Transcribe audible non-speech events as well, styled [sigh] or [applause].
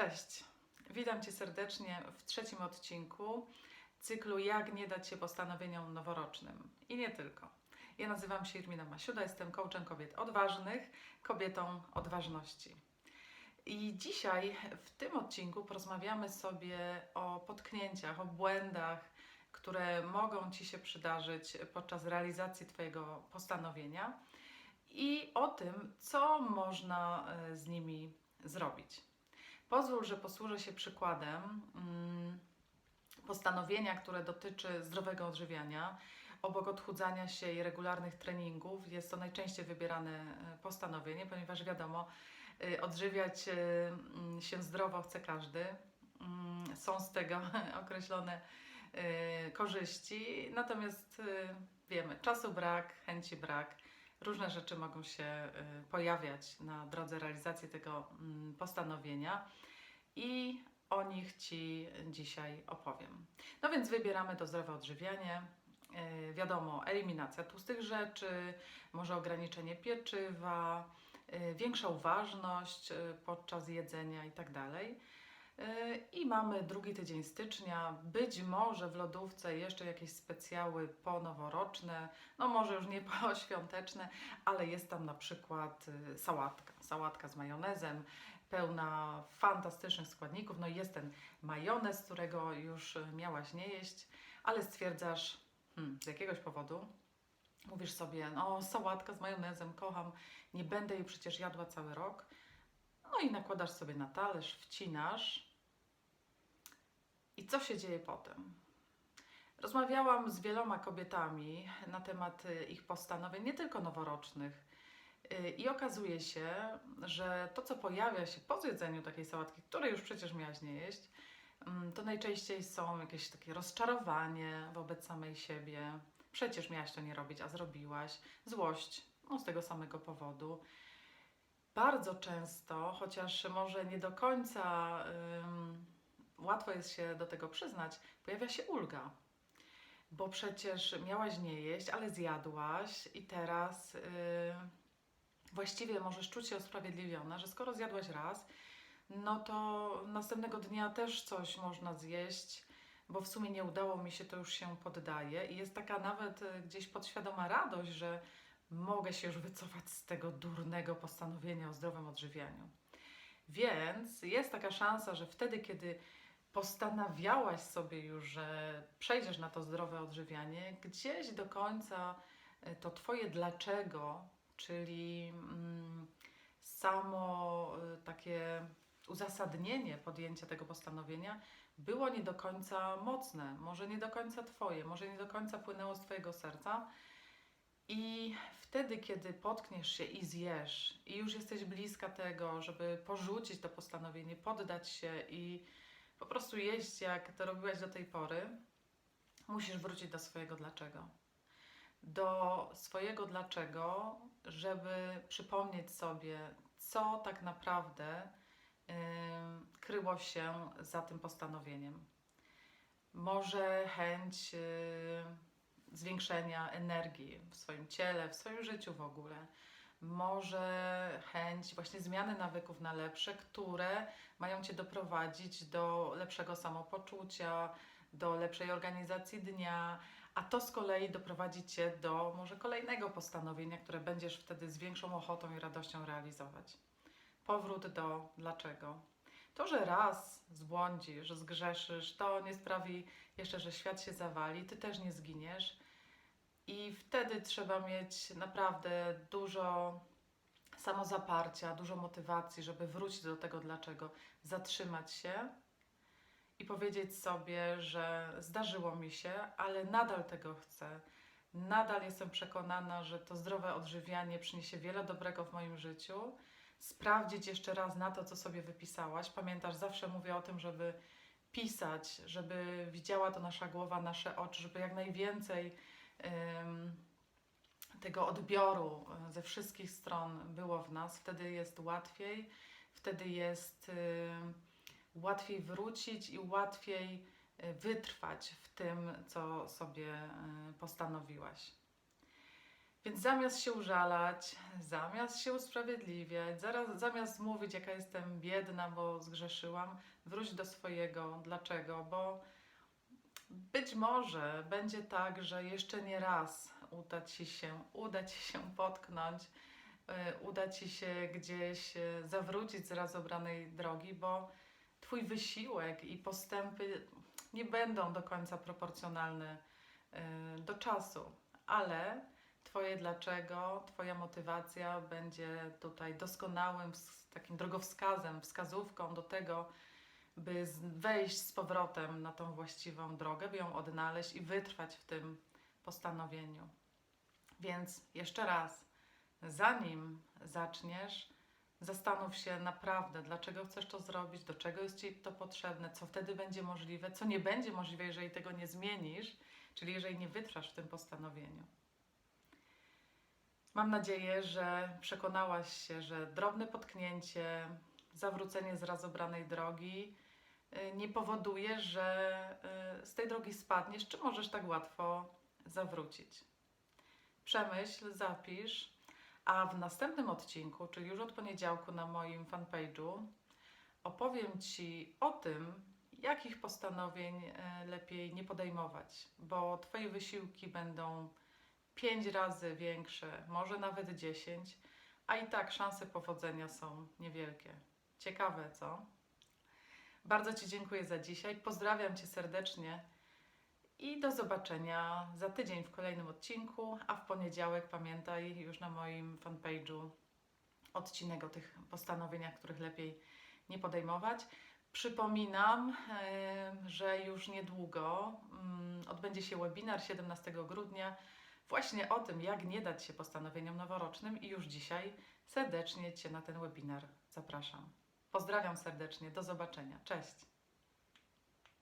Cześć, witam Cię serdecznie w trzecim odcinku cyklu Jak nie dać się postanowieniom noworocznym. I nie tylko. Ja nazywam się Irmina Masiuda, jestem coachem kobiet odważnych, kobietą odważności. I dzisiaj w tym odcinku porozmawiamy sobie o potknięciach, o błędach, które mogą Ci się przydarzyć podczas realizacji Twojego postanowienia i o tym, co można e, z nimi zrobić. Pozwól, że posłużę się przykładem mm, postanowienia, które dotyczy zdrowego odżywiania. Obok odchudzania się i regularnych treningów jest to najczęściej wybierane e, postanowienie, ponieważ wiadomo, e, odżywiać e, mm, się zdrowo chce każdy. Mm, Są z tego [laughs] określone korzyści, natomiast wiemy, czasu brak, chęci brak. Różne rzeczy mogą się y, pojawiać na drodze realizacji tego mm, postanowienia i o nich Ci dzisiaj opowiem. No więc wybieramy to zdrowe odżywianie. Y, Wiadomo, eliminacja tłustych rzeczy, może ograniczenie pieczywa, y, większa uważność podczas jedzenia itd. Y, I mamy drugi tydzień stycznia. Być może w lodówce jeszcze jakieś specjały ponoworoczne, no może już nie [laughs] poświąteczne, ale jest tam na przykład y, sałatka. Sałatka z majonezem, pełna fantastycznych składników. No jest ten majonez, którego już y, miałaś nie jeść, ale stwierdzasz hmm, z jakiegoś powodu, mówisz sobie, no sałatka z majonezem, kocham, nie będę jej przecież jadła cały rok. No i nakładasz sobie na talerz, wcinasz. I co się dzieje potem? Rozmawiałam z wieloma kobietami na temat y, ich postanowień, nie tylko noworocznych. Y, I okazuje się, że to, co pojawia się po zjedzeniu takiej sałatki, której już przecież miałaś nie jeść, mm, to najczęściej są jakieś takie rozczarowanie wobec samej siebie. Przecież miałaś to nie robić, a zrobiłaś. Złość, no z tego samego powodu bardzo często, chociaż może nie do końca ym, łatwo jest się do tego przyznać, pojawia się ulga. Bo przecież miałaś nie jeść, ale zjadłaś i teraz yy, właściwie możesz czuć się usprawiedliwiona, że skoro zjadłaś raz, no to następnego dnia też coś można zjeść, bo w sumie nie udało mi się, to już się poddaje. I jest taka nawet y, gdzieś podświadoma radość, że mogę się już wycofać z tego durnego postanowienia o zdrowym odżywianiu. Więc jest taka szansa, że wtedy, kiedy postanawiałaś sobie już, że przejdziesz na to zdrowe odżywianie, gdzieś do końca y, to Twoje dlaczego, czyli mm, samo y, takie uzasadnienie podjęcia tego postanowienia było nie do końca mocne, może nie do końca Twoje, może nie do końca płynęło z Twojego serca. I wtedy, kiedy potkniesz się i zjesz, i już jesteś bliska tego, żeby porzucić to postanowienie, poddać się i po prostu jeść, jak to robiłaś do tej pory, musisz wrócić do swojego dlaczego. Do swojego dlaczego, żeby przypomnieć sobie, co tak naprawdę yy, kryło się za tym postanowieniem. Może chęć. Yy, zwiększenia energii w swoim ciele, w swoim życiu w ogóle. Może chęć właśnie zmiany nawyków na lepsze, które mają Cię doprowadzić do lepszego samopoczucia, do lepszej organizacji dnia, a to z kolei doprowadzi Cię do może kolejnego postanowienia, które będziesz wtedy z większą ochotą i radością realizować. Powrót do dlaczego. To, że raz zbłądzisz, zgrzeszysz, to nie sprawi jeszcze, że świat się zawali, ty też nie zginiesz. I wtedy trzeba mieć naprawdę dużo samozaparcia, dużo motywacji, żeby wrócić do tego dlaczego, zatrzymać się i powiedzieć sobie, że zdarzyło mi się, ale nadal tego chcę. Nadal jestem przekonana, że to zdrowe odżywianie przyniesie wiele dobrego w moim życiu sprawdzić jeszcze raz na to, co sobie wypisałaś. Pamiętasz, zawsze mówię o tym, żeby pisać, żeby widziała to nasza głowa, nasze oczy, żeby jak najwięcej tego odbioru e, ze wszystkich stron było w nas. Wtedy jest łatwiej, wtedy jest y, łatwiej wrócić i łatwiej y, wytrwać w tym, co sobie postanowiłaś. Więc zamiast się użalać, zamiast się usprawiedliwiać, zaraz, zamiast mówić, jaka jestem biedna, bo zgrzeszyłam, wróć do swojego. Dlaczego? Bo być może będzie tak, że jeszcze nie raz uda ci się, uda ci się potknąć, y, uda ci się gdzieś y, zawrócić z raz obranej drogi, bo twój wysiłek i postępy nie będą do końca proporcjonalne y, do czasu, ale Twoje dlaczego, Twoja motywacja będzie tutaj doskonałym takim drogowskazem, wskazówką do tego, by wejść z powrotem na tą właściwą drogę, by ją odnaleźć i wytrwać w tym postanowieniu. Więc jeszcze raz, zanim zaczniesz, zastanów się naprawdę, dlaczego chcesz to zrobić, do czego jest Ci to potrzebne, co wtedy będzie możliwe, co nie będzie możliwe, jeżeli tego nie zmienisz, czyli jeżeli nie wytrwasz w tym postanowieniu. Mam nadzieję, że przekonałaś się, że drobne potknięcie, zawrócenie z raz obranej drogi nie powoduje, że y, z tej drogi spadniesz, czy możesz tak łatwo zawrócić. Przemyśl, zapisz, a w następnym odcinku, czyli już od poniedziałku na moim fanpage'u, opowiem Ci o tym, jakich postanowień y, lepiej nie podejmować, bo Twoje wysiłki będą pięć razy większe, może nawet 10, a i tak szanse powodzenia są niewielkie. Ciekawe, co? Bardzo Ci dziękuję za dzisiaj. Pozdrawiam Cię serdecznie i do zobaczenia za tydzień w kolejnym odcinku, a w poniedziałek pamiętaj już na moim fanpage'u odcinek o tych postanowieniach, których lepiej nie podejmować. Przypominam, że już niedługo mm, odbędzie się webinar 17 grudnia właśnie o tym, jak nie dać się postanowieniom noworocznym i już dzisiaj serdecznie Cię na ten webinar zapraszam. Pozdrawiam serdecznie, do zobaczenia. Cześć!